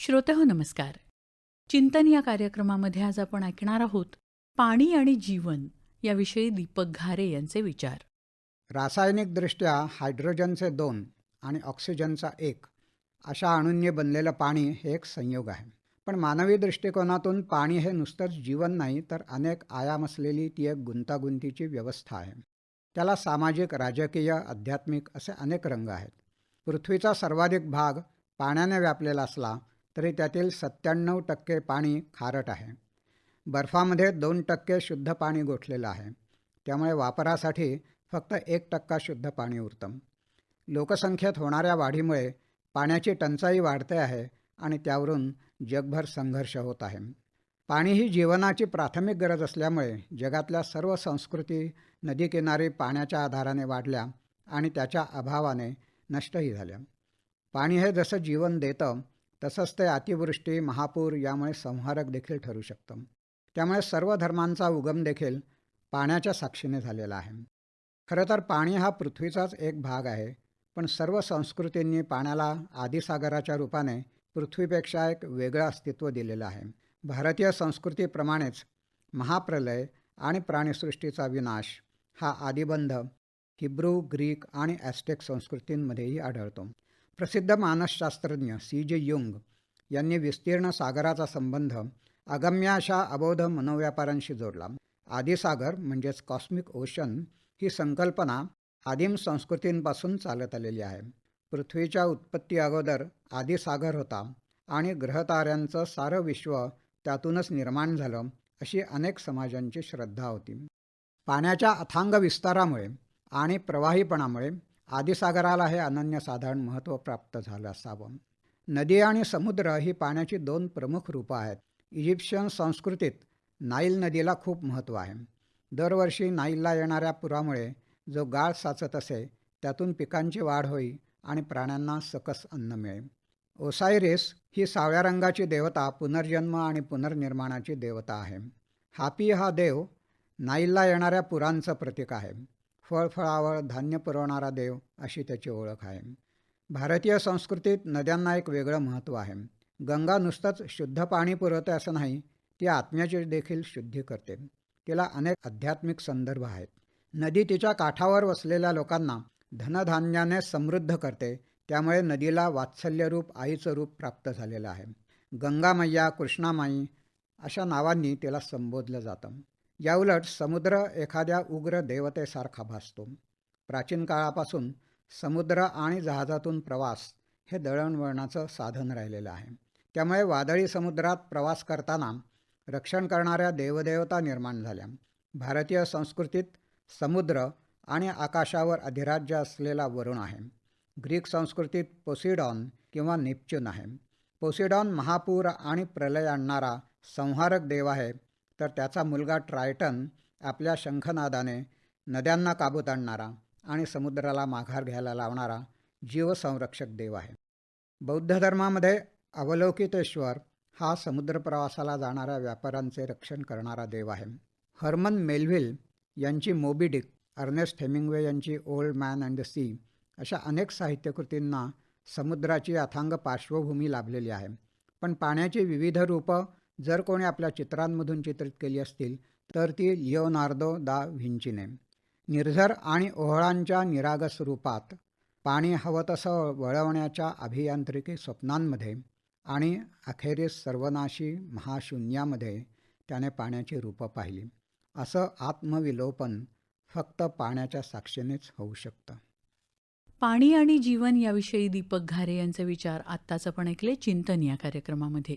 श्रोते हो नमस्कार. चिंतन या कार्यक्रमामध्ये आज आपण ऐकणार आहोत पाणी आणि जीवन याविषयी दीपक घारे यांचे विचार. रासायनिकदृष्ट्या हायड्रोजनचे दोन आणि ऑक्सिजनचा एक अशा अणूंनी बनलेलं पाणी हे एक संयोग आहे. पण मानवी दृष्टिकोनातून पाणी हे नुसतंच जीवन नाही तर अनेक आयाम असलेली ती एक गुंतागुंतीची व्यवस्था आहे. त्याला सामाजिक राजकीय आध्यात्मिक असे अनेक रंग आहेत. पृथ्वीचा सर्वाधिक भाग पाण्याने व्यापलेला असला तरी त्यातील सत्त्याण्णव टक्के पाणी खारट आहे. बर्फामध्ये दोन टक्के शुद्ध पाणी गोठलेलं आहे. त्यामुळे वापरासाठी फक्त एक टक्का शुद्ध पाणी उरतं. लोकसंख्येत होणाऱ्या वाढीमुळे पाण्याची टंचाई वाढते आहे आणि त्यावरून जगभर संघर्ष होत आहे. पाणी ही जीवनाची प्राथमिक गरज असल्यामुळे जगातल्या सर्व संस्कृती नदीकिनारी पाण्याच्या आधाराने वाढल्या आणि त्याच्या अभावाने नष्टही झाल्या. पाणी हे जसं जीवन देतं तसंच ते अतिवृष्टी महापूर यामुळे संहारक देखील ठरू शकतं. त्यामुळे सर्व धर्मांचा उगम देखील पाण्याच्या साक्षीने झालेला आहे. खरं तर पाणी हा पृथ्वीचाच एक भाग आहे पण सर्व संस्कृतींनी पाण्याला आदिसागराच्या रूपाने पृथ्वीपेक्षा एक वेगळं अस्तित्व दिलेलं आहे. भारतीय संस्कृतीप्रमाणेच महाप्रलय आणि प्राणीसृष्टीचा विनाश हा आदिबंध हिब्रू ग्रीक आणि ॲस्टेक संस्कृतींमध्येही आढळतो. प्रसिद्ध मानसशास्त्रज्ञ सी जे युंग यांनी विस्तीर्ण सागराचा संबंध अगम्य अशा अबोध मनोव्यापारांशी जोडला. आदिसागर म्हणजेच कॉस्मिक ओशन ही संकल्पना आदिम संस्कृतींपासून चालत आलेली आहे. पृथ्वीच्या उत्पत्ती अगोदर आदिसागर होता आणि ग्रहताऱ्यांचं सारं विश्व त्यातूनच निर्माण झालं अशी अनेक समाजांची श्रद्धा होती. पाण्याच्या अथांग विस्तारामुळे आणि प्रवाहीपणामुळे आदिसागराला हे अनन्यसाधारण महत्त्व प्राप्त झालं असावं. नदी आणि समुद्र ही पाण्याची दोन प्रमुख रूपं आहेत. इजिप्शियन संस्कृतीत नाईल नदीला खूप महत्त्व आहे. दरवर्षी नाईलला येणाऱ्या पुरामुळे जो गाळ साचत असे त्यातून पिकांची वाढ होई आणि प्राण्यांना सकस अन्न मिळे ओसायरिस ही सावळ्या रंगाची देवता पुनर्जन्म आणि पुनर्निर्माणाची देवता आहे. हापी हा देव नाईलला येणाऱ्या पुरांचं प्रतीक आहे. फळफळावर धान्य पुरवणारा देव अशी त्याची ओळख आहे. भारतीय संस्कृतीत नद्यांना एक वेगळं महत्त्व आहे. गंगा नुसतंच शुद्ध पाणी पुरवते असं नाही ती आत्म्याची देखील शुद्धी करते. तिला अनेक आध्यात्मिक संदर्भ आहेत. नदी तिच्या काठावर वसलेल्या लोकांना धनधान्याने समृद्ध करते त्यामुळे नदीला वात्सल्यरूप आईचं रूप प्राप्त झालेलं आहे. गंगामय्या कृष्णामाई अशा नावांनी तिला संबोधलं जातं. याउलट समुद्र एखाद्या उग्र देवतेसारखा भासतो. प्राचीन काळापासून समुद्र आणि जहाजातून प्रवास हे दळणवळणाचं साधन राहिलेलं आहे. त्यामुळे वादळी समुद्रात प्रवास करताना रक्षण करणाऱ्या देवदेवता निर्माण झाल्या. भारतीय संस्कृतीत समुद्र आणि आकाशावर अधिराज्य असलेला वरुण आहे. ग्रीक संस्कृतीत पोसिडॉन किंवा निपच्यून आहे. पोसिडॉन महापूर आणि प्रलय आणणारा संहारक देव आहे. तर त्याचा मुलगा ट्रायटन आपल्या शंखनादाने नद्यांना काबूत आणणारा आणि समुद्राला माघार घ्यायला लावणारा जीवसंरक्षक देव आहे. बौद्ध धर्मामध्ये अवलोकितेश्वर हा समुद्र प्रवासाला जाणाऱ्या व्यापाऱ्यांचे रक्षण करणारा देव आहे. हर्मन मेलव्हिल यांची मोबीडिक अर्नेस्ट हेमिंग्वे यांची Old Man and the Sea अशा अनेक साहित्यकृतींना समुद्राची अथांग पार्श्वभूमी लाभलेली आहे. पण पाण्याची विविध रूपं जर कोणी आपल्या चित्रांमधून चित्रित केली असतील तर ती लिओनार्दो दा व्हिंचीने निर्झर आणि ओहळांच्या निरागस रूपात पाणी हवं तसं वळवण्याच्या अभियांत्रिकी स्वप्नांमध्ये आणि अखेरीस सर्वनाशी महाशून्यामध्ये त्याने पाण्याची रूपं पाहिली. असं आत्मविलोपन फक्त पाण्याच्या साक्षीनेच होऊ शकतं. पाणी आणि जीवन याविषयी दीपक घारे यांचे विचार आत्ताच आपण ऐकले चिंतन या कार्यक्रमामध्ये.